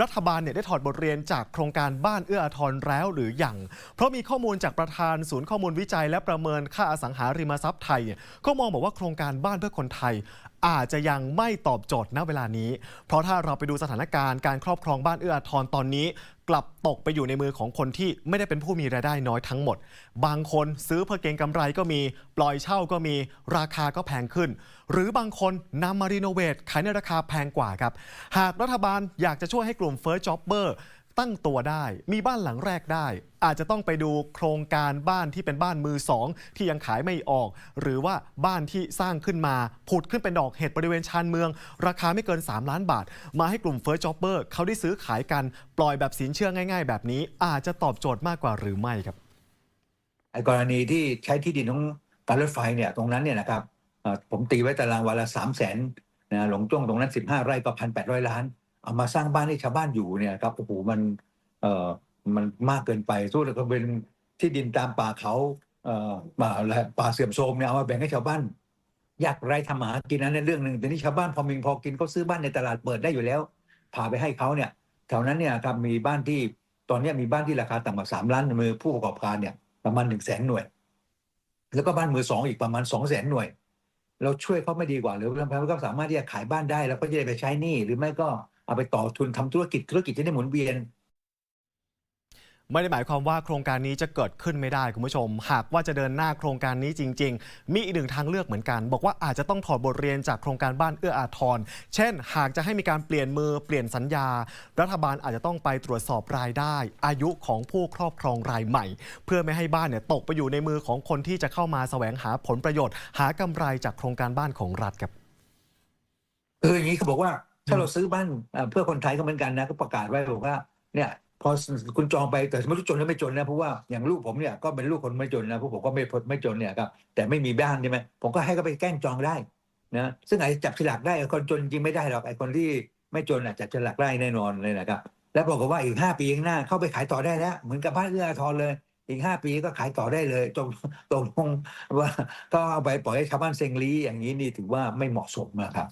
รัฐบาลเนี่ยได้ถอดบทเรียนจากโครงการบ้านเอื้ออาทรแล้วหรือยังเพราะมีข้อมูลจากประธานศูนย์ข้อมูลวิจัย และประเมินค่าอสังหาริมทรัพย์ไทยเนี่ยก็มองบอกว่าโครงการบ้านเพื่อคนไทย อาจจะยังไม่ตอบโจทย์ณเวลานี้ เพราะถ้าเราไปดูสถานการณ์การครอบครองบ้านเอื้ออาทรตอนนี้ กลับตกไปอยู่ในมือของคนที่ไม่ได้เป็นผู้มีรายได้น้อยทั้งหมด บางคนซื้อเพื่อเก็งกำไรก็มี ปล่อยเช่าก็มี ราคาก็แพงขึ้น หรือบางคนนำมารีโนเวทขายในราคาแพงกว่าครับ หากรัฐบาลอยากจะช่วยให้กลุ่ม First Jobber ตั้งตัวได้ มีบ้านหลังแรกได้ อาจจะต้องไปดูโครงการบ้านที่เป็นบ้านมือสองที่ยังขายไม่ออก หรือว่าบ้านที่สร้างขึ้นมา ผุดขึ้นเป็นดอกเห็ดบริเวณชานเมือง ราคาไม่เกิน 3 ล้านบาท มาให้กลุ่ม First Jobber เขาได้ซื้อขายกัน ปล่อยแบบสินเชื่อง่าย ๆ แบบนี้ อาจจะตอบโจทย์มากกว่าหรือไม่ครับไอ้กรณีที่ใช้ที่ดินของการรถไฟเนี่ยตรงนั้นเนี่ยนะครับผมตีไว้ตารางวันละสามแสนนะหลงจ้วงตรงนั้นสิบห้าไร่ก็พันแปดร้อยล้าน เอามาสร้างบ้านให้ชาวบ้านอยู่เนี่ยครับโอ้โหมันเอ่อมันมากเกินไปสู้แล้วก็เป็นที่ดินตามป่าเขาเอ่อป่าอะไรป่าเสื่อมโทรมเนี่ยเอามาแบ่งให้ชาวบ้านยากไร้ทำมาหากินนั้นในเรื่องหนึ่งแต่นี่ชาวบ้านพอมีพอกินเขาซื้อบ้านในตลาดเปิดได้อยู่แล้วพาไปให้เขาเนี่ยแถวนั้นเนี่ยครับมีบ้านที่ตอนนี้มีบ้านที่ราคาต่ำกว่าสามล้านมือผู้ประกอบการเนี่ยประมาณหนึ่งแสนหน่วย แล้วก็บ้านมือสองอีกประมาณสองแสนหน่วย เราช่วยเขาไม่ดีกว่าหรือทำให้เขาสามารถที่จะขายบ้านได้ แล้วก็จะได้ไปใช้หนี้หรือไม่ก็ เอาไปต่อทุนทำธุรกิจธุรกิจจะได้หมุนเวียน ไม่ได้หมายความว่าโครงการนี้จะเกิดขึ้นไม่ได้คุณผู้ชม หากว่าจะเดินหน้าโครงการนี้จริง ๆ มีอีกหนึ่งทางเลือกเหมือนกัน บอกว่าอาจจะต้องถอดบทเรียนจากโครงการบ้านเอื้ออาทร เช่น หากจะให้มีการเปลี่ยนมือเปลี่ยนสัญญา รัฐบาลอาจจะต้องไปตรวจสอบรายได้ อายุของผู้ครอบครองรายใหม่ เพื่อไม่ให้บ้านเนี่ยตกไปอยู่ในมือของคนที่จะเข้ามาแสวงหาผลประโยชน์ หากำไรจากโครงการบ้านของรัฐครับเอออย่างนี้เขาบอกว่า ถ้าเราซื้อบ้านเอ่อเพื่อคนไทยก็เหมือนกันนะก็ประกาศไว้บอกว่าเนี่ยพอคุณจองไปแต่ไม่รู้จนหรือไม่จนนะเพราะว่าอย่างลูกผมเนี่ยก็เป็นลูกคนไม่จนนะเพราะผมก็ไม่พ้นไม่จนเนี่ยครับแต่ไม่มีบ้านใช่ไหมผมก็ให้เขาไปแกล้งจองได้นะซึ่งอาจจะจับฉลากได้ไอ้คนจนจริงไม่ได้หรอกไอ้คนที่ไม่จนอาจจะจับฉลากได้แน่นอนเลยนะครับแล้วบอกว่าอีกห้าปีข้างหน้าเข้าไปขายต่อได้แล้วเหมือนกับบ้านเอื้ออาทรเลยอีกห้าปีก็ขายต่อได้เลยตรงตรงลงว่าก็เอาไปปล่อยให้ชาวบ้านเซงลีอย่างนี้นี่ถือว่าไม่เหมาะสมนะครับ